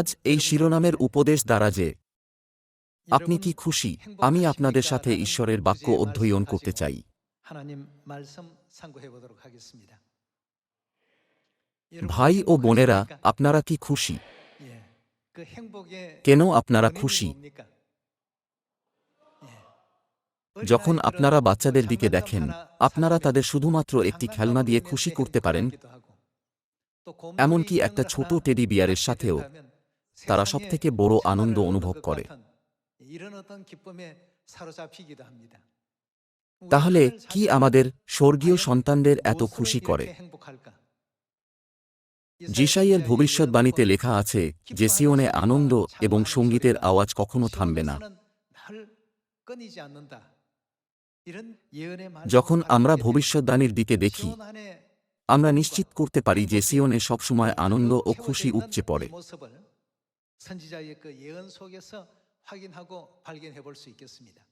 আজ এই শিরোনামের উপদেশ দ্বারা যে আপনি কি খুশি, আমি আপনাদের সাথে ঈশ্বরের বাক্য অধ্যয়ন করতে চাই। ভাই ও বোনেরা, আপনারা কি খুশি? কেন আপনারা খুশি? যখন আপনারা বাচ্চাদের দিকে দেখেন, আপনারা তাদের শুধুমাত্র একটি খেলনা দিয়ে খুশি করতে পারেন। এমনকি একটা ছোট টেডি বিয়ারের সাথেও। তারা সব থেকে বড় আনন্দ অনুভব করে। তাহলে কি আমাদের স্বর্গীয় সন্তানদের এত খুশি করে? জিসাইয়ের ভবিষ্যৎবাণীতে লেখা আছে যে সিওনে আনন্দ এবং সঙ্গীতের আওয়াজ কখনো থামবে না। যখন আমরা ভবিষ্যৎবাণীর দিকে দেখি আমরা নিশ্চিত করতে পারি যে সিওনে সবসময় আনন্দ ও খুশি উপচে পড়ে। 선지자의 그 예언 속에서 확인하고 발견해 볼 수 있겠습니다.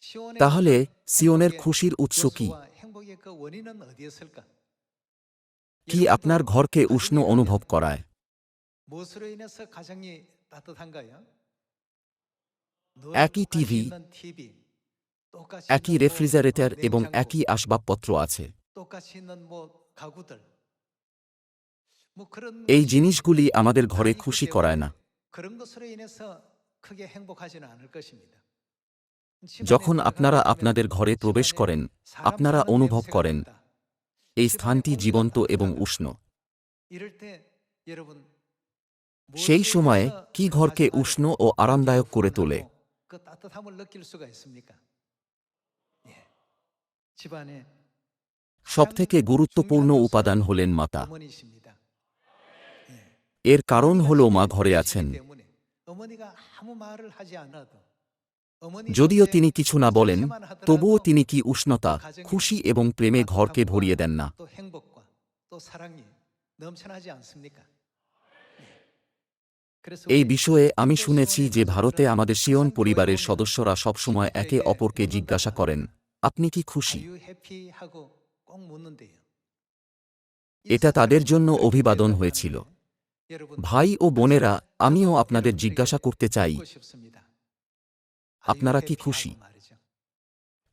시온의 তাহলে সিওনের 행복의 খুশির উৎস কি 여수와 행복의 그 원인은 어디였을까? কি আপনার 여러분도 ঘরকে 가정이 উষ্ণ 있다면 অনুভব করায় 무엇으로 인해서 가정이 따뜻한가요? একই 똑같이 TV, 있는 TV, 똑같이 একই 있는 뭐 রেফ্রিজারেটর এবং 냉장고, একই আসবাবপত্র আছে এই জিনিসগুলি আমাদের ঘরে খুশি করায় না। যখন আপনারা আপনাদের ঘরে প্রবেশ করেন, আপনারা অনুভব করেন, এই স্থানটি জীবন্ত এবং উষ্ণ। সেই সময়ে কি ঘরকে উষ্ণ ও আরামদায়ক করে তোলে? সবথেকে গুরুত্বপূর্ণ উপাদান হলেন মাতা। এর কারণ হল মা ঘরে আছেন। যদিও তিনি কিছু না বলেন, তবুও তিনি কি উষ্ণতা, খুশি এবং প্রেমে ঘরকে ভরিয়ে দেন না। এই বিষয়ে আমি শুনেছি যে ভারতে আমাদের সিয়ন পরিবারের সদস্যরা সবসময় একে অপরকে জিজ্ঞাসা করেন, আপনি কি খুশি? এটা তাদের জন্য অভিবাদন হয়েছিল। ভাই ও বোনেরা আমিও আপনাদের জিজ্ঞাসা করতে চাই। আপনারা কি খুশি?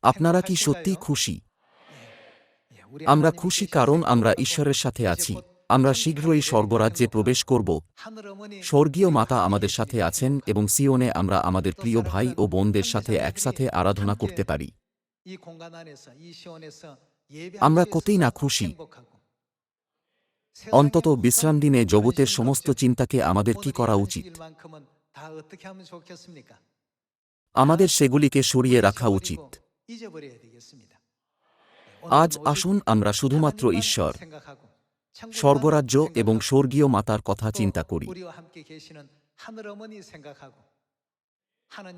আপনারা কি সত্যিই খুশি? আমরা খুশি কারণ আমরা ঈশ্বরের সাথে আছি। আমরা শীঘ্রই স্বর্গরাজ্যে প্রবেশ করব। স্বর্গীয় মাতা আমাদের সাথে আছেন এবং সিওনে আমরা আমাদের প্রিয় ভাই ও বোনদের সাথে একসাথে আরাধনা করতে পারি। আমরা কতই না খুশি? অন্তত বিশ্রাম দিনে জগতের সমস্ত চিন্তাকে আমাদের কি করা উচিত? আমাদের সেগুলিকে সরিয়ে রাখা উচিত। আজ আসুন আমরা শুধুমাত্র ঈশ্বর, স্বর্গরাজ্য এবং স্বর্গীয় মাতার কথা চিন্তা করি।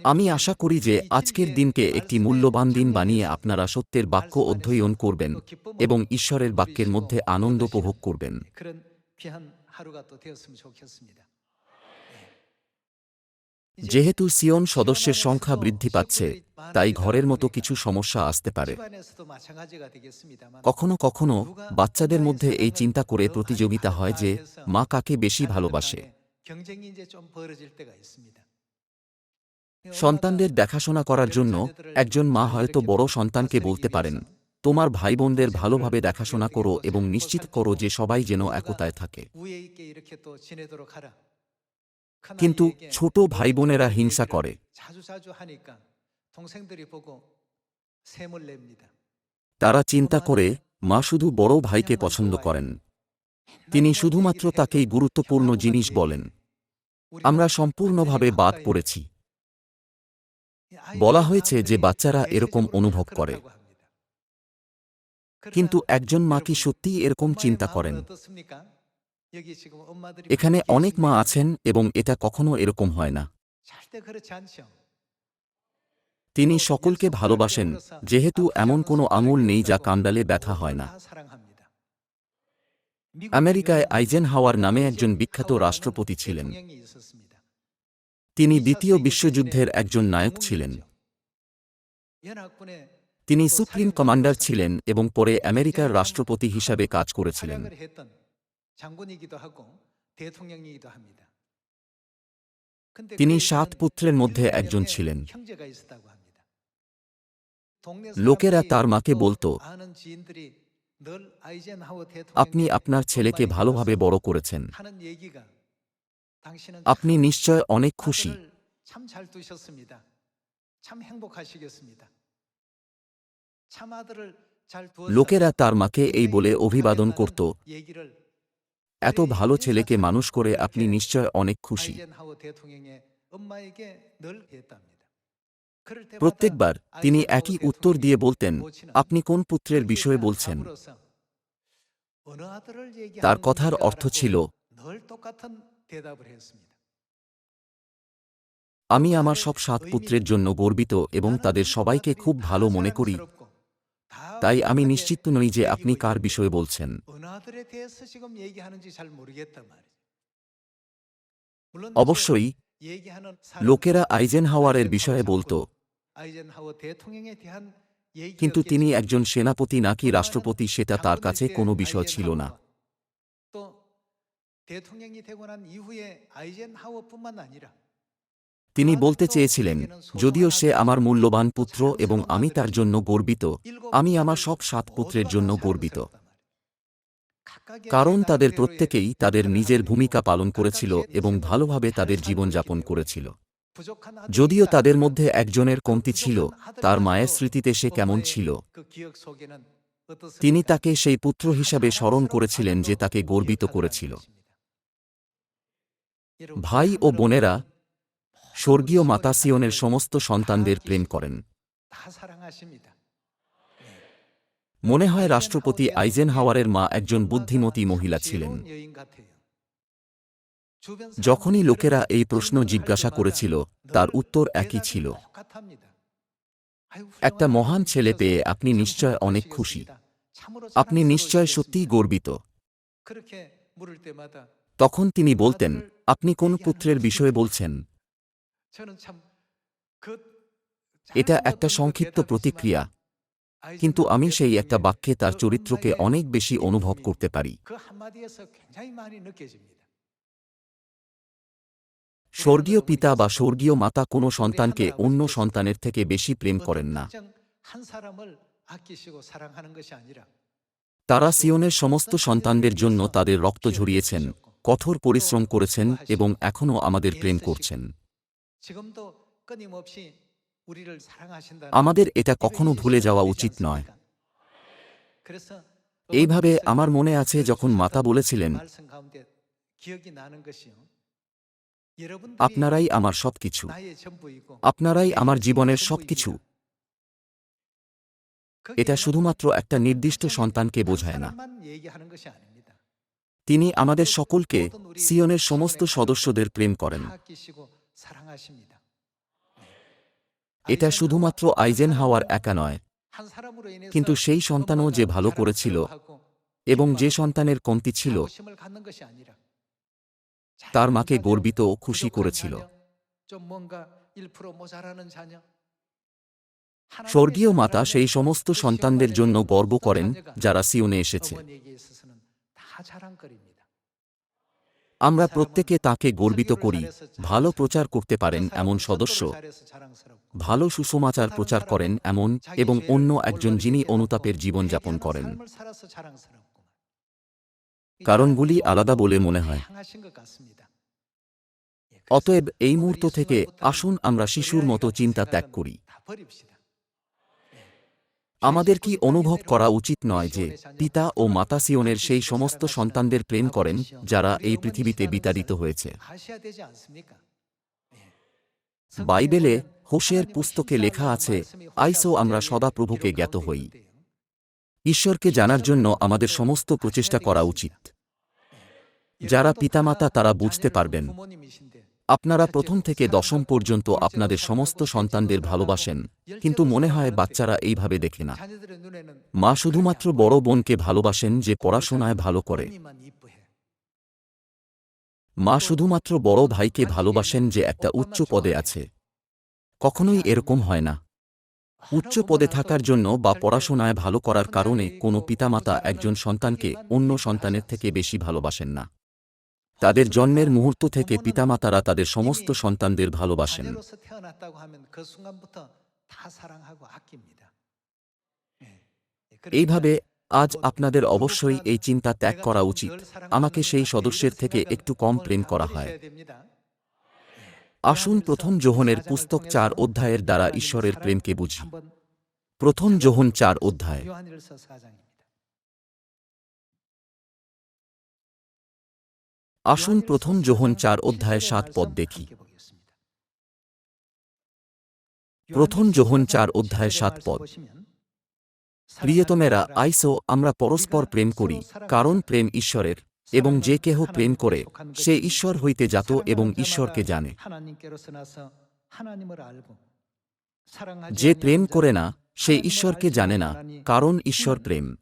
আমি আশা করি যে আজকের দিনকে একটি মূল্যবান দিন বানিয়ে আপনারা সত্যের বাক্য অধ্যয়ন করবেন এবং ঈশ্বরের বাক্যের মধ্যে আনন্দ উপভোগ করবেন। যেহেতু সিয়ন সদস্যের সংখ্যা বৃদ্ধি পাচ্ছে, তাই ঘরের মতো কিছু সমস্যা আসতে পারে। কখনো কখনো বাচ্চাদের মধ্যে এই চিন্তা করে প্রতিযোগিতা হয় যে মা কাকে বেশি ভালোবাসে। সন্তানদের দেখাশোনা করার জন্য একজন মা হয়তো বড় সন্তানকে বলতে পারেন, তোমার ভাই বোনদের ভালোভাবে দেখাশোনা করো এবং নিশ্চিত করো যে সবাই যেন একতায় থাকে। কিন্তু ছোট ভাই বোনেরা হিংসা করে। তারা চিন্তা করে, মা শুধু বড় ভাইকে পছন্দ করেন। তিনি শুধুমাত্র তাকেই গুরুত্বপূর্ণ জিনিস বলেন। আমরা সম্পূর্ণভাবে বাদ পড়েছি। বলা হয়েছে যে বাচ্চারা এরকম অনুভব করে। কিন্তু একজন মা কি সত্যিই এরকম চিন্তা করেন? এখানে অনেক মা আছেন এবং এটা কখনো এরকম হয় না। তিনি সকলকে ভালোবাসেন, যেহেতু এমন কোনো আঙুল নেই যা কান্দালে ব্যথা হয় না। আমেরিকায় আইজেন হাওয়ার নামে একজন বিখ্যাত রাষ্ট্রপতি ছিলেন। তিনি দ্বিতীয় বিশ্বযুদ্ধের একজন নায়ক ছিলেন। তিনি সুপ্রিম কমান্ডার ছিলেন এবং পরে আমেরিকার রাষ্ট্রপতি হিসাবে কাজ করেছিলেন। তিনি সাত পুত্রের মধ্যে একজন ছিলেন। লোকেরা তার মাকে বলতো, আপনি আপনার ছেলেকে ভালোভাবে বড় করেছেন। আপনি নিশ্চয় অনেক খুশি। লোকেরা তার মাকে এই বলে অভিবাদন করত। এত ভালো ছেলেকে মানুষ করে আপনি নিশ্চয় অনেক খুশি। প্রত্যেকবার তিনি একই উত্তর দিয়ে বলতেন আপনি কোন পুত্রের বিষয়ে বলছেন? তার কথার অর্থ ছিল আমি আমার সব সাত পুত্রের জন্য গর্বিত এবং তাদের সবাইকে খুব ভালো মনে করি। তাই আমি নিশ্চিত নই যে আপনি কার বিষয়ে বলছেন। অবশ্যই, লোকেরা আইজেন হাওয়ারের বিষয়ে বলত। কিন্তু তিনি একজন সেনাপতি নাকি রাষ্ট্রপতি সেটা তার কাছে কোনো বিষয় ছিল না। 대통령이 되고 난 이후에 아이젠하워뿐만 아니라 তিনি বলতে চেয়েছিলেন যদিও সে আমার মূল্যবান পুত্র এবং আমি তার জন্য গর্বিত আমি আমার সব সাত পুত্রের জন্য গর্বিত কারণ তাদের প্রত্যেকেই তাদের নিজের ভূমিকা পালন করেছিল এবং ভালোভাবে তাদের জীবনযাপন করেছিল যদিও তাদের মধ্যে একজনের কমতি ছিল তার মায়ের স্মৃতিতে সে কেমন ছিল তিনি তাকে সেই পুত্র হিসাবে স্মরণ করেছিলেন যে তাকে গর্বিত করেছিল ভাই ও বোনেরা স্বর্গীয় মাতা সিয়নের সমস্ত সন্তানদের প্রেম করেন। মনে হয় রাষ্ট্রপতি আইজেনহাওয়ারের মা একজন বুদ্ধিমতী মহিলা ছিলেন। যখনই লোকেরা এই প্রশ্ন জিজ্ঞাসা করেছিল, তার উত্তর একই ছিল। একটা মহান ছেলে পেয়ে আপনি নিশ্চয় অনেক খুশি। আপনি নিশ্চয় সত্যিই গর্বিত। তখন তিনি বলতেন আপনি কোন পুত্রের বিষয়ে বলছেন? এটা একটা সংক্ষিপ্ত প্রতিক্রিয়া। কিন্তু আমি সেই একটা বাক্যে তার চরিত্রকে অনেক বেশি অনুভব করতে পারি। স্বর্গীয় পিতা বা স্বর্গীয় মাতা কোনো সন্তানকে অন্য সন্তানের থেকে বেশি প্রেম করেন না। তারা সিয়নের সমস্ত সন্তানদের জন্য তাদের রক্ত ঝরিয়েছেন। কঠোর পরিশ্রম করেছেন এবং এখনও আমাদের প্রেম করছেন। আমাদের এটা কখনো ভুলে যাওয়া উচিত নয়। এইভাবে আমার মনে আছে যখন মাতা বলেছিলেন আপনারাই আমার সবকিছু। আপনারাই আমার জীবনের সবকিছু। এটা শুধুমাত্র একটা নির্দিষ্ট সন্তানকে বোঝায় না। তিনি আমাদের সকলকে সিয়নের সমস্ত সদস্যদের প্রেম করেন। এটা শুধুমাত্র আইজেন হাওয়ার একা নয়, কিন্তু সেই সন্তানও যে ভালো করেছিল এবং যে সন্তানের কমতি ছিল, তার মাকে গর্বিত ও খুশি করেছিল। স্বর্গীয় মাতা সেই সমস্ত সন্তানদের জন্য গর্ব করেন যারা সিওনে এসেছে। আমরা প্রত্যেকে তাকে গর্বিত করি ভালো প্রচার করতে পারেন এমন সদস্য ভালো সুসমাচার প্রচার করেন এমন এবং অন্য একজন যিনি অনুতাপের জীবনযাপন করেন। কারণগুলি আলাদা বলে মনে হয়। অতএব এই মুহূর্ত থেকে আসুন আমরা শিশুর মতো চিন্তা ত্যাগ করি। আমাদের কি অনুভব করা উচিত নয় যে পিতা ও মাতা সিয়নের সেই সমস্ত সন্তানদের প্রেম করেন যারা এই পৃথিবীতে বিতাড়িত হয়েছে। বাইবেলে হোসের পুস্তকে লেখা আছে, আইসো, আমরা সদা প্রভুকে জ্ঞাত হই। ঈশ্বরকে জানার জন্য আমাদের সমস্ত প্রচেষ্টা করা উচিত। যারা পিতামাতা, তারা বুঝতে পারবেন আপনারা প্রথম থেকে দশম পর্যন্ত আপনাদের সমস্ত সন্তানদের ভালোবাসেন কিন্তু মনে হয় বাচ্চারা এইভাবে দেখে না। মা শুধুমাত্র বড় বোনকে ভালোবাসেন যে পড়াশোনায় ভালো করে। মা শুধুমাত্র বড় ভাইকে ভালোবাসেন যে একটা উচ্চ পদে আছে। কখনোই এরকম হয় না। উচ্চ পদে থাকার জন্য বা পড়াশোনায় ভালো করার কারণে কোনো পিতামাতা একজন সন্তানকে অন্য সন্তানের থেকে বেশি ভালোবাসেন না। তাদের জন্মের মুহূর্ত থেকে পিতামাতারা তাদের সমস্ত সন্তানদের ভালোবাসেন। এইভাবে আজ আপনাদের অবশ্যই এই চিন্তা ত্যাগ করা উচিত। আমাকে সেই সদস্যের থেকে একটু কম প্রেম করা হয়। আসুন প্রথম যোহনের পুস্তক চার অধ্যায়ের দ্বারা ঈশ্বরের প্রেমকে বুঝি। প্রথম যোহন চার অধ্যায়। আসুন প্রথম যোহন চার অধ্যায় সাত পদ দেখি। প্রথম যোহন চার অধ্যায় সাত পদ। প্রিয়তমেরা, আইসো, আমরা পরস্পর প্রেম করি, কারণ প্রেম ঈশ্বরের, এবং যে কেহ প্রেম করে, সে ঈশ্বর হইতে জাত এবং ঈশ্বরকে জানে। যে প্রেম করে না, সে ঈশ্বরকে জানে না, কারণ ঈশ্বর প্রেম।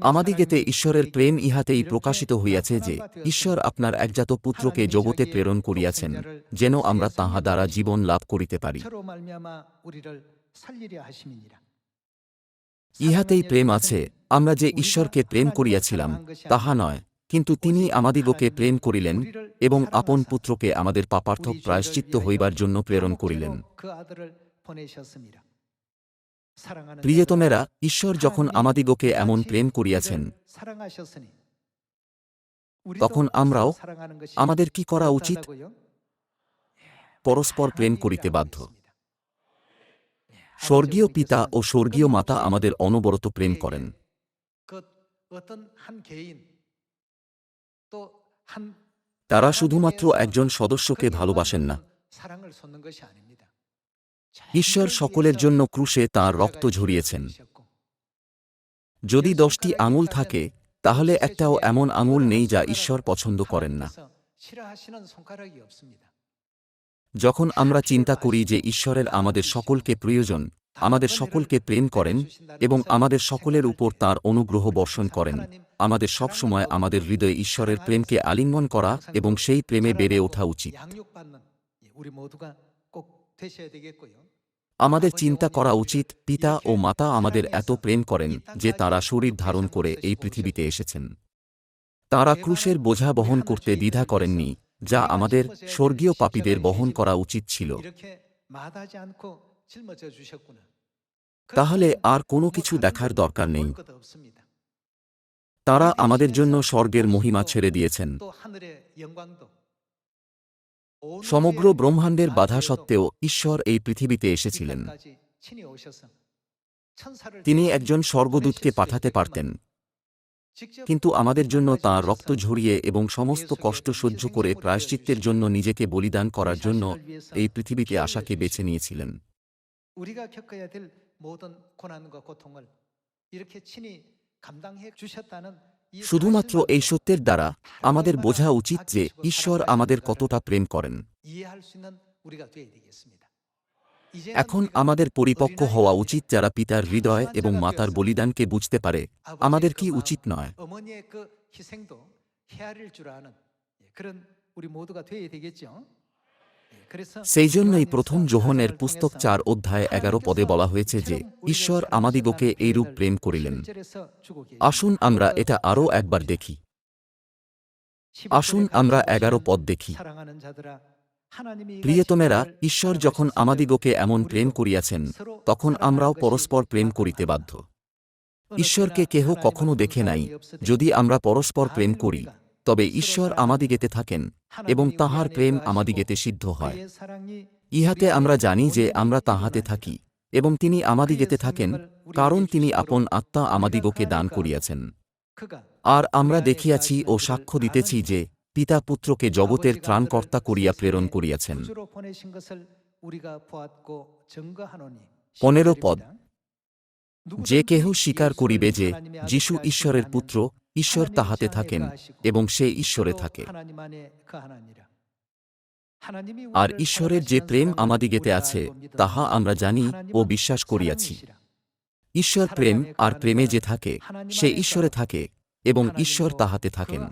আমাদিগেতে ঈশ্বরের প্রেম ইহাতেই প্রকাশিত হইয়াছে যে ঈশ্বর আপনার একজাত পুত্রকে জগতে প্রেরণ করিয়াছেন যেন আমরা তাহা দ্বারা জীবন লাভ করিতে পারি। ইহাতেই প্রেম আছে আমরা যে ঈশ্বরকে প্রেম করিয়াছিলাম তাহা নয় কিন্তু তিনি আমাদিগকে প্রেম করিলেন এবং আপন পুত্রকে আমাদের পাপার্থক প্রায়শ্চিত্ত হইবার জন্য প্রেরণ করিলেন। প্রিয়তমেরা ঈশ্বর যখন আমাদিগকে এমন প্রেম করিয়াছেন তখন আমরাও আমাদের কি করা উচিত? পরস্পর প্রেম করিতে বাধ্য। স্বর্গীয় পিতা ও স্বর্গীয় মাতা আমাদের অনবরত প্রেম করেন। তারা শুধুমাত্র একজন সদস্যকে ভালোবাসেন না। ঈশ্বর সকলের জন্য ক্রুশে তাঁর রক্ত ঝরিয়েছেন। যদি দশটি আঙুল থাকে, তাহলে একটাও এমন আঙুল নেই যা ঈশ্বর পছন্দ করেন না। যখন আমরা চিন্তা করি যে ঈশ্বরের আমাদের সকলকে প্রয়োজন, আমাদের সকলকে প্রেম করেন এবং আমাদের সকলের উপর তার অনুগ্রহ বর্ষণ করেন, আমাদের সব সময় আমাদের হৃদয়ে ঈশ্বরের প্রেমকে আলিঙ্গন করা এবং সেই প্রেমে বেড়ে ওঠা উচিত। আমাদের চিন্তা করা উচিত পিতা ও মাতা আমাদের এত প্রেম করেন যে তারা শরীর ধারণ করে এই পৃথিবীতে এসেছেন। তারা ক্রুশের বোঝা বহন করতে দ্বিধা করেননি যা আমাদের স্বর্গীয় পাপীদের বহন করা উচিত ছিল। তাহলে আর কোনো কিছু দেখার দরকার নেই। তারা আমাদের জন্য স্বর্গের মহিমা ছেড়ে দিয়েছেন। সমগ্র ব্রহ্মাণ্ডের বাধা সত্ত্বেও ঈশ্বর এই পৃথিবীতে এসেছিলেন তিনি একজন স্বর্গদূতকে পাঠাতে পারতেন কিন্তু আমাদের জন্য তাঁর রক্ত ঝরিয়ে এবং সমস্ত কষ্ট সহ্য করে প্রায়শ্চিত্তের জন্য নিজেকে বলিদান করার জন্য এই পৃথিবীতে আশাকে বেছে নিয়েছিলেন 우리가 겪어야 될 모든 고난과 고통을 이렇게 친히 감당해 주셨다는 이 শুধুমাত্র 사실만으로 এই সত্যের দ্বারা আমাদের বোঝা উচিত যে ঈশ্বর আমাদের কতটা প্রেম করেন 이해할 수 있는 우리가 되어야 되겠습니다. 이제는 এখন 우리가 আমাদের পরিপক্ক হওয়া উচিত যারা পিতার হৃদয় এবং মাতার বলিদানকে বুঝতে পারে 아버지의 আমাদের 그 কি 마음, উচিত নয় 어머니의 그 희생도 헤아릴 줄 아는 예, 그런 우리 모두가 되어야 되겠죠. সেই জন্যই প্রথম জোহনের পুস্তক চার অধ্যায় এগারো পদে বলা হয়েছে যে, ঈশ্বর আমাদিগকে এইরূপ প্রেম করিলেন। আসুন আমরা এটা আরও একবার দেখি। আসুন আমরা এগারো পদ দেখি। প্রিয়তমেরা, ঈশ্বর যখন আমাদিগকে এমন প্রেম করিয়াছেন, তখন আমরাও পরস্পর প্রেম করিতে বাধ্য। ঈশ্বরকে কেহ কখনো দেখে নাই, যদি আমরা পরস্পর প্রেম করি তবে ঈশ্বর আমাদিগেতে থাকেন এবং তাহার প্রেম আমাদিগেতে সিদ্ধ হয়। ইহাতে আমরা জানি যে আমরা তাহাতে থাকি এবং তিনি আমাদিগেতে থাকেন, কারণ তিনি আপন আত্মা আমাদিগকে দান করিয়াছেন। আর আমরা দেখিয়াছি ও সাক্ষ্য দিতেছি যে পিতা পুত্রকে জগতের ত্রাণকর্তা করিয়া প্রেরণ করিয়াছেন। পনেরো পদ। যে কেহ স্বীকার করিবে যে, যীশু ঈশ্বরের পুত্র ঈশ্বর তাহাতে থাকেন এবং সে ঈশ্বরে থাকে। আর ঈশ্বরের যে প্রেম আমাদিগেতে আছে তাহা আমরা জানি ও বিশ্বাস করিয়াছি। ঈশ্বর প্রেম আর প্রেমে যে থাকে সে ঈশ্বরে থাকে এবং ঈশ্বর তাহাতে থাকেন।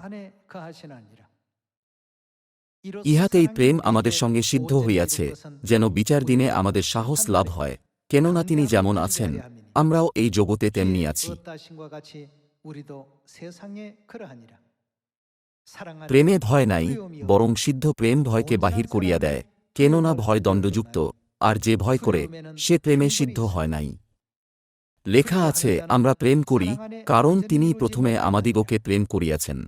ইহাতেই প্রেম আমাদের সঙ্গে সিদ্ধ হইয়াছে যেন বিচার দিনে আমাদের সাহস লাভ হয়। কেননা তিনি যেমন আছেন আমরাও এই জগতে তেমনি আছি। প্রেমে ভয় নাই বরং সিদ্ধ প্রেম ভয়কে বাহির করিয়া দেয়। কেননা ভয় দণ্ডযুক্ত আর যে ভয় করে সে প্রেমে সিদ্ধ হয় নাই। লেখা আছে আমরা প্রেম করি কারণ তিনি প্রথমে আমাদিগকে প্রেম করিয়াছেন।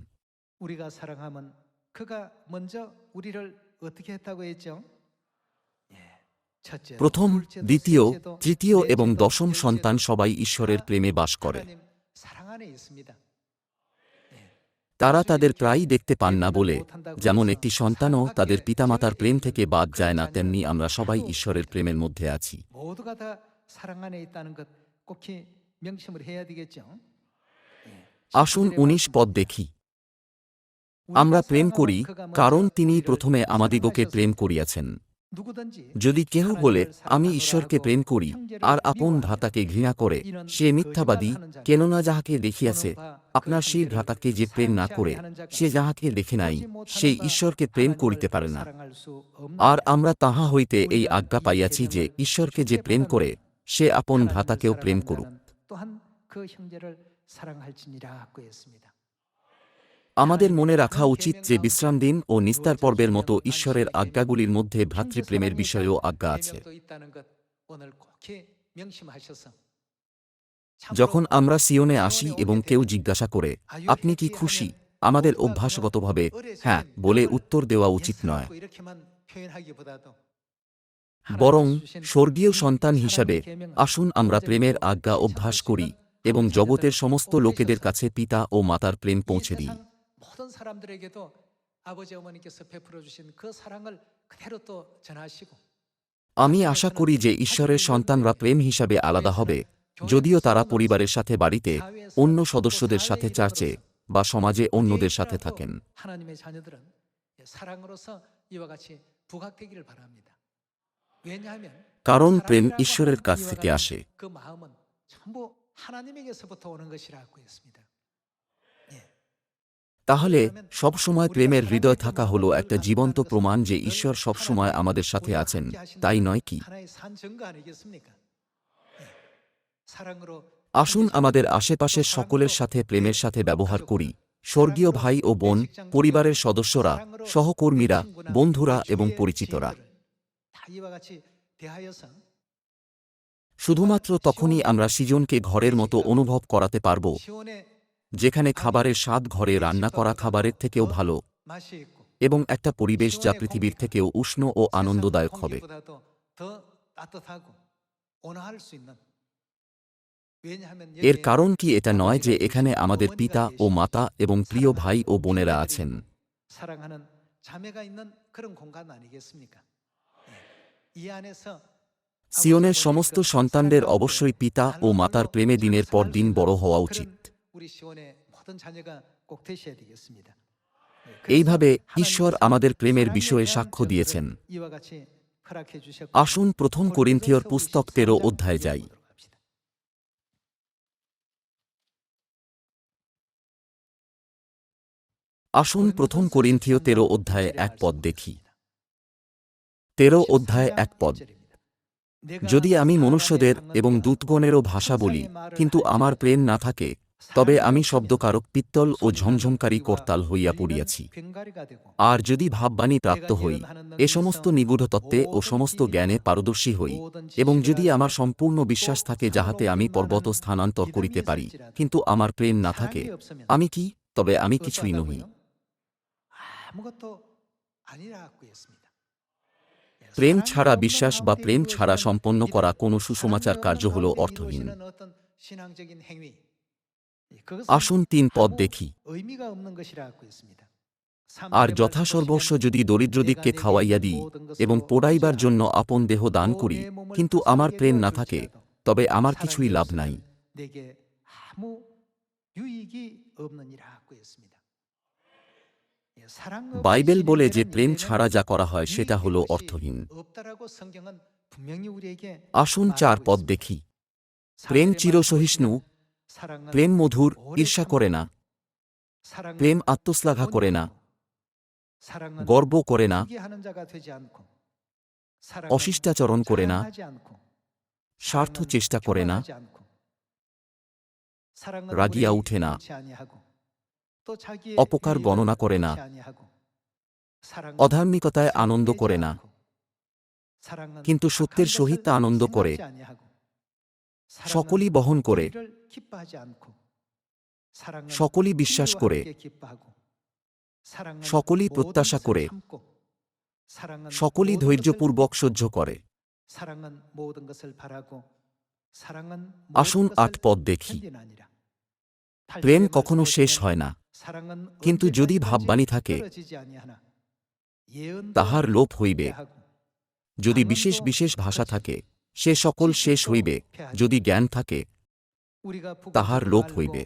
প্রথম দ্বিতীয় তৃতীয় এবং দশম সন্তান সবাই ঈশ্বরের প্রেমে বাস করে। তারা তাদের প্রায়ই দেখতে পান না বলে যেমন একটি সন্তানও তাদের পিতামাতার প্রেম থেকে বাদ যায় না তেমনি আমরা সবাই ঈশ্বরের প্রেমের মধ্যে আছি। আসুন উনিশ পদ দেখি। আমরা প্রেম করি কারণ তিনি প্রথমে আমাদিগকে প্রেম করিয়াছেন। যদি কেহ বলে আমি ঈশ্বরকে প্রেম করি আর আপন ভ্রাতাকে ঘৃণা করে সে মিথ্যাবাদী কেননা যাহাকে দেখিয়াছে আপনার সেই ভ্রাতাকে যে প্রেম না করে সে যাহাকে দেখে নাই সে ঈশ্বরকে প্রেম করিতে পারে না। আর আমরা তাহা হইতে এই আজ্ঞা পাইয়াছি যে ঈশ্বরকে যে প্রেম করে সে আপন ভ্রাতাকেও প্রেম করুক। আমাদের মনে রাখা উচিত যে বিশ্রাম দিন ও নিস্তার পর্বের মতো ঈশ্বরের আজ্ঞাগুলির মধ্যে ভ্রাতৃপ্রেমের বিষয়েও আজ্ঞা আছে। যখন আমরা সিওনে আসি এবং কেউ জিজ্ঞাসা করে, আপনি কি খুশি? আমাদের অভ্যাসগতভাবে হ্যাঁ বলে উত্তর দেওয়া উচিত নয়। বরং স্বর্গীয় সন্তান হিসাবে, আসুন আমরা প্রেমের আজ্ঞা অভ্যাস করি এবং জগতের সমস্ত লোকেদের কাছে পিতা ও মাতার প্রেম পৌঁছে দিই। 모든 사람들에게도 아버지 어머니께서 베풀어 주신 그 사랑을 그대로 또 전하시고 আমি আশা করি যে ঈশ্বরের সন্তানরা প্রেম হিসাবে আলাদা হবে যদিও তারা পরিবারের সাথে বাড়িতে অন্য সদস্যদের সাথে চার্চে বা সমাজে অন্যদের সাথে থাকেন 하나님의 자녀들은 사랑으로서 이와 같이 부각되기를 바랍니다. 왜냐하면 কারণ প্রেম 사랑이라고 ঈশ্বরের 하는 কাছ 이와 থেকে 같은 আসে তাহলে, সবসময় প্রেমের হৃদয় থাকা হলো একটা জীবন্ত প্রমাণ যে ঈশ্বর সবসময় আমাদের সাথে আছেন, তাই নয় কি? আসুন আমাদের আশেপাশের সকলের সাথে প্রেমের সাথে ব্যবহার করি। স্বর্গীয় ভাই ও বোন, পরিবারের সদস্যরা, সহকর্মীরা, বন্ধুরা এবং পরিচিতরা। শুধুমাত্র তখনই আমরা সিজনকে ঘরের মতো অনুভব করাতে পারব। যেখানে খাবারের স্বাদ ঘরে রান্না করা খাবারের থেকেও ভালো এবং একটা পরিবেশ যা পৃথিবীর থেকেও উষ্ণ ও আনন্দদায়ক হবে। এর কারণ কি এটা নয় যে এখানে আমাদের পিতা ও মাতা এবং প্রিয় ভাই ও বোনেরা আছেন। সিয়নের সমস্ত সন্তানদের অবশ্যই পিতা ও মাতার প্রেমে দিনের পর দিন বড় হওয়া উচিত। এইভাবে ঈশ্বর আমাদের প্রেমের বিষয়ে সাক্ষ্য দিয়েছেন। আসুন প্রথম করিন্থিয়র পুস্তক তেরো অধ্যায় যাই। আসুন প্রথম করিন্থিয় তেরো অধ্যায়ে এক পদ দেখি। তেরো অধ্যায় এক পদ। যদি আমি মনুষ্যদের এবং দূতগণেরও ভাষা বলি কিন্তু আমার প্রেম না থাকে তবে আমি শব্দকারক, পিত্তল ও ঝমঝমকারী করতাল হইয়া পড়িয়াছি। আর যদি ভাববাণী প্রাপ্ত হই, এ সমস্ত নিগূঢ়তত্ত্বে ও সমস্ত জ্ঞানে পারদর্শী হই, এবং যদি আমার সম্পূর্ণ বিশ্বাস থাকে যাহাতে আমি পর্বত স্থানান্তর করিতে পারি, কিন্তু আমার প্রেম না থাকে, আমি কি? তবে আমি কিছুই নহি। প্রেম ছাড়া বিশ্বাস বা প্রেম ছাড়া সম্পন্ন করা কোনো সুসমাচার কার্য হল অর্থহীন। আসুন তিন পদ দেখি আর যথাসর্বস্ব যদি দরিদ্র দিককে খাওয়াইয়া দিই এবং পোড়াইবার জন্য আপন দেহ দান করি কিন্তু আমার প্রেম না থাকে তবে আমার কিছুই লাভ নাই বাইবেল বলে যে প্রেম ছাড়া যা করা হয় সেটা হল অর্থহীন আসুন চার পদ দেখি প্রেম চিরসহিষ্ণু প্রেম মধুর ঈর্ষা করে না। প্রেম আত্মশ্লাঘা করে না। গর্ব করে না। অশিষ্টাচরণ করে না। স্বার্থ চেষ্টা করে না। রাগিয়া উঠে না। অপকার গণনা করে না। অধার্মিকতায় আনন্দ করে না। কিন্তু সত্যের সহিত আনন্দ করে। সকলই বহন করে। সকলই বিশ্বাস করে সকলই প্রত্যাশা করে সকলই ধৈর্যপূর্বক সহ্য করে। আসুন আট পদ দেখি। প্রেম কখনো শেষ হয় না। কিন্তু যদি ভাববাণী থাকে তাহার লোপ হইবে। যদি বিশেষ বিশেষ ভাষা থাকে সে সকল শেষ হইবে। যদি জ্ঞান থাকে তাহার লোপ হইবে।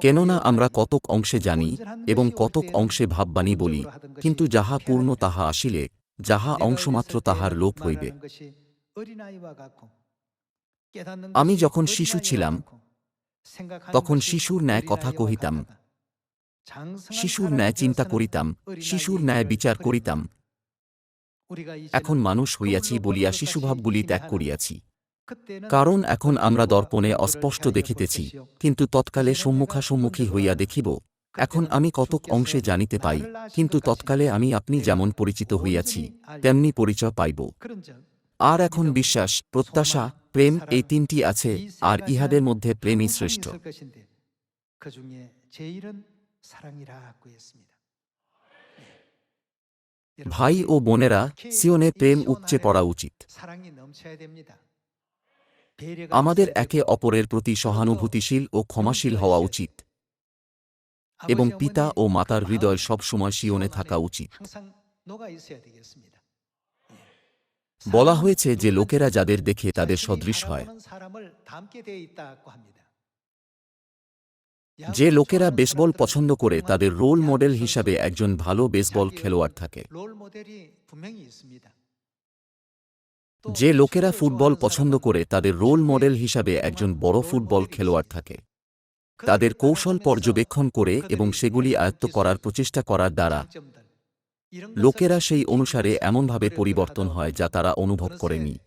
কেননা আমরা কতক অংশে জানি এবং কতক অংশে ভাববাণী বলি কিন্তু যাহা পূর্ণ তাহা আসিলে যাহা অংশমাত্র তাহার লোপ হইবে। আমি যখন শিশু ছিলাম তখন শিশুর ন্যায় কথা কহিতাম। শিশুর ন্যায় চিন্তা করিতাম শিশুর ন্যায় বিচার করিতাম। এখন মানুষ হইয়াছি বলিয়া শিশুভাবগুলি ত্যাগ করিয়াছি। কারণ এখন আমরা দর্পণে অস্পষ্ট দেখিতেছি, কিন্তু তৎকালে সম্মুখাসম্মুখী হইয়া দেখিব, এখন আমি কতক অংশে জানিতে পাই, কিন্তু তৎকালে আমি আপনি যেমন পরিচিত হইয়াছি, তেমনি পরিচয় পাইব। আর এখন বিশ্বাস, প্রত্যাশা, প্রেম এই তিনটি আছে, আর ইহাদের মধ্যে প্রেমই শ্রেষ্ঠ। ভাই ও বোনেরা, সিওনে প্রেম উপচে পড়া উচিত। আমাদের একে অপরের প্রতি সহানুভূতিশীল ও ক্ষমাশীল হওয়া উচিত। এবং পিতা ও মাতার হৃদয় সবসময় শিওনে থাকা উচিত। বলা হয়েছে যে লোকেরা যাদের দেখে তাদের সদৃশ হয়। যে লোকেরা বেসবল পছন্দ করে তাদের রোল মডেল হিসাবে একজন ভালো বেসবল খেলোয়াড় থাকে। যে লোকেরা ফুটবল পছন্দ করে তাদের রোল মডেল হিসাবে একজন বড় ফুটবল খেলোয়াড় থাকে। তাদের কৌশল পর্যবেক্ষণ করে এবং সেগুলি আয়ত্ত করার প্রচেষ্টা করার দ্বারা লোকেরা সেই অনুসারে এমনভাবে পরিবর্তন হয় যা তারা অনুভব করেনি।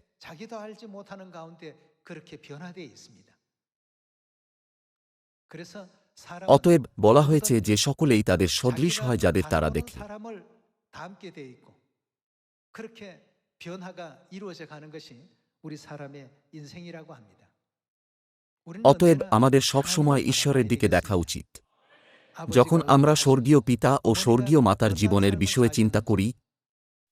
অতএব বলা হয়েছে যে সকলেই তাদের সদৃশ হয় যাদের তারা দেখে। অতএব আমাদের সবসময় ঈশ্বরের দিকে দেখা উচিত। যখন আমরা স্বর্গীয় পিতা ও স্বর্গীয় মাতার জীবনের বিষয়ে চিন্তা করি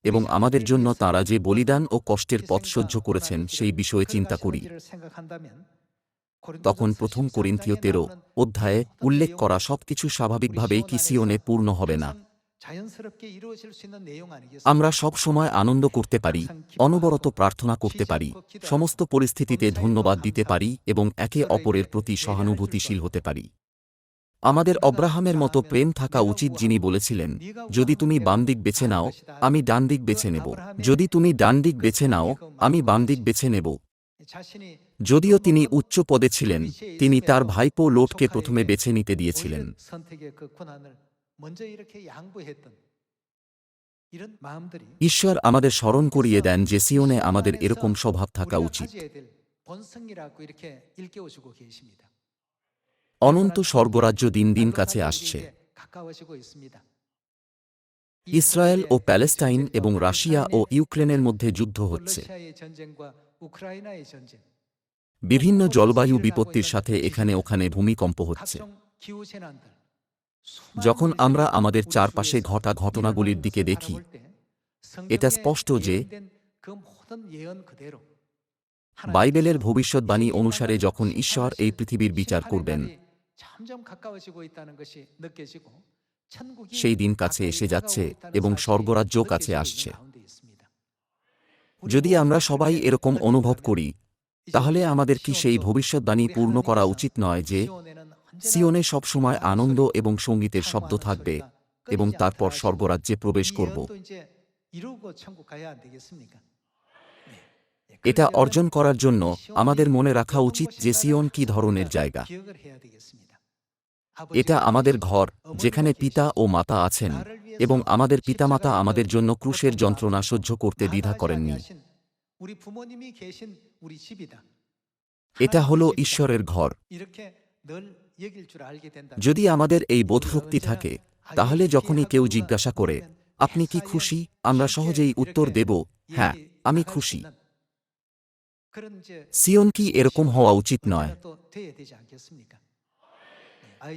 এবং আমাদের জন্য তারা যে বলিদান ও কষ্টের পথ সহ্য করেছেন সেই বিষয়ে চিন্তা করি। তখন প্রথম করিন্থীয় তেরো অধ্যায়ে উল্লেখ করা সবকিছু স্বাভাবিকভাবেই কিসিওনে পূর্ণ হবে না। আমরা সব সময় আনন্দ করতে পারি অনবরত প্রার্থনা করতে পারি সমস্ত পরিস্থিতিতে ধন্যবাদ দিতে পারি এবং একে অপরের প্রতি সহানুভূতিশীল হতে পারি। আমাদের অব্রাহামের মতো প্রেম থাকা উচিত যিনি বলেছিলেন যদি তুমি বাম দিক বেছে নাও আমি ডান দিক বেছে নেব। যদি তুমি ডান দিক বেছে নাও আমি বাম দিক বেছে নেব। যদিও তিনি উচ্চ পদে ছিলেন তিনি তার ভাইপো লোটকে প্রথমে বেছে নিতে দিয়েছিলেন। ঈশ্বর আমাদের স্মরণ করিয়ে দেন যে সিওনে আমাদের এরকম স্বভাব থাকা উচিত। অনন্ত স্বর্গরাজ্য দিন দিন কাছে আসছে। ইসরায়েল ও প্যালেস্টাইন এবং রাশিয়া ও ইউক্রেনের মধ্যে যুদ্ধ হচ্ছে। বিভিন্ন জলবায়ু বিপত্তির সাথে এখানে ওখানে ভূমিকম্প হচ্ছে। যখন আমরা আমাদের চারপাশে ঘটা ঘটনাগুলির দিকে দেখি, এটা স্পষ্ট যে বাইবেলের ভবিষ্যৎবাণী অনুসারে যখন ঈশ্বর এই পৃথিবীর বিচার করবেন, সেই দিন কাছে এসে যাচ্ছে এবং স্বর্গরাজ্য কাছে আসছে। যদি আমরা সবাই এরকম অনুভব করি, তাহলে আমাদের কি সেই ভবিষ্যৎবাণী পূর্ণ করা উচিত নয় যে সিওনে সবসময় আনন্দ এবং সঙ্গীতের শব্দ থাকবে এবং তারপর সর্বরাজ্যে প্রবেশ করব। এটা অর্জন করার জন্য আমাদের মনে রাখা উচিত যে সিওন কি ধরনের জায়গা। এটা আমাদের ঘর, যেখানে পিতা ও মাতা আছেন এবং আমাদের পিতামাতা আমাদের জন্য ক্রুশের যন্ত্রণা সহ্য করতে দ্বিধা করেননি। এটা হল ঈশ্বরের ঘর। যদি আমাদের এই বোধশক্তি থাকে তাহলে যখনই কেউ জিজ্ঞাসা করে আপনি কি খুশি? আমরা সহজেই উত্তর দেব হ্যাঁ আমি খুশি। সিয়ন কি এরকম হওয়া উচিত নয়?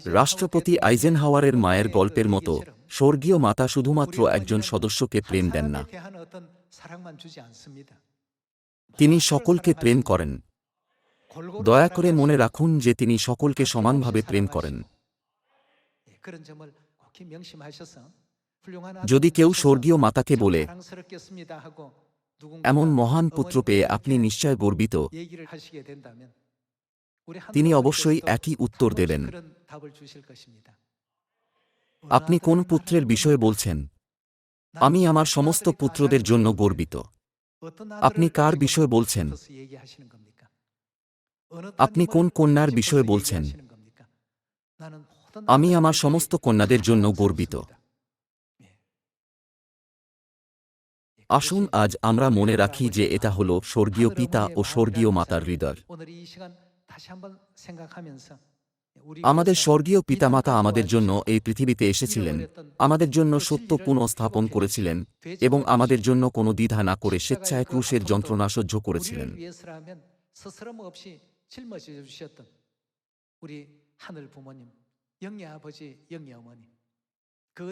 রাষ্ট্রপতি আইজেনহাওয়ারের মায়ের গল্পের মতো স্বর্গীয় মাতা শুধুমাত্র একজন সদস্যকে প্রেম দেন না। তিনি সকলকে প্রেম করেন। দয়া করে মনে রাখুন যে তিনি সকলকে সমানভাবে প্রেম করেন। যদি কেউ স্বর্গীয় মাতাকে বলে এমন মহান পুত্র পেয়ে আপনি নিশ্চয় গর্বিত। তিনি অবশ্যই একই উত্তর দেবেন। আপনি কোন পুত্রের বিষয়ে বলছেন? আমি আমার সমস্ত পুত্রদের জন্য গর্বিত। আপনি কার বিষয়ে বলছেন? আপনি কোন কন্যার বিষয়ে বলছেন? আমি আমার সমস্ত কন্যাদের জন্য গর্বিত। আসুন আজ আমরা মনে রাখি যে এটা হল স্বর্গীয় পিতা ও স্বর্গীয় মাতার হৃদয়। আমাদের স্বর্গীয় পিতামাতা আমাদের জন্য এই পৃথিবীতে এসেছিলেন, আমাদের জন্য সত্য পুনঃস্থাপন করেছিলেন এবং আমাদের জন্য কোনো দ্বিধা না করে স্বেচ্ছায় ক্রুশের যন্ত্রণা সহ্য করেছিলেন।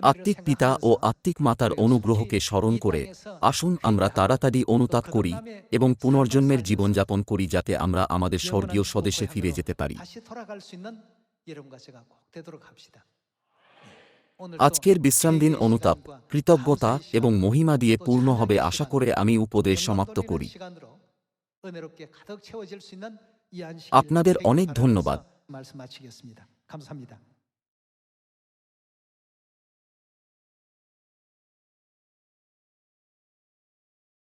আত্মিক পিতা ও আত্মিক মাতার অনুগ্রহকে স্মরণ করে আসুন আমরা তাড়াতাড়ি অনুতাপ করি এবং পুনর্জন্মের জীবনযাপন করি যাতে আমরা আমাদের স্বর্গীয় স্বদেশে ফিরে যেতে পারি আজকের বিশ্রাম দিন অনুতাপ কৃতজ্ঞতা এবং মহিমা দিয়ে পূর্ণ হবে আশা করে আমি উপদেশ সমাপ্ত করি আপনাদের অনেক ধন্যবাদ।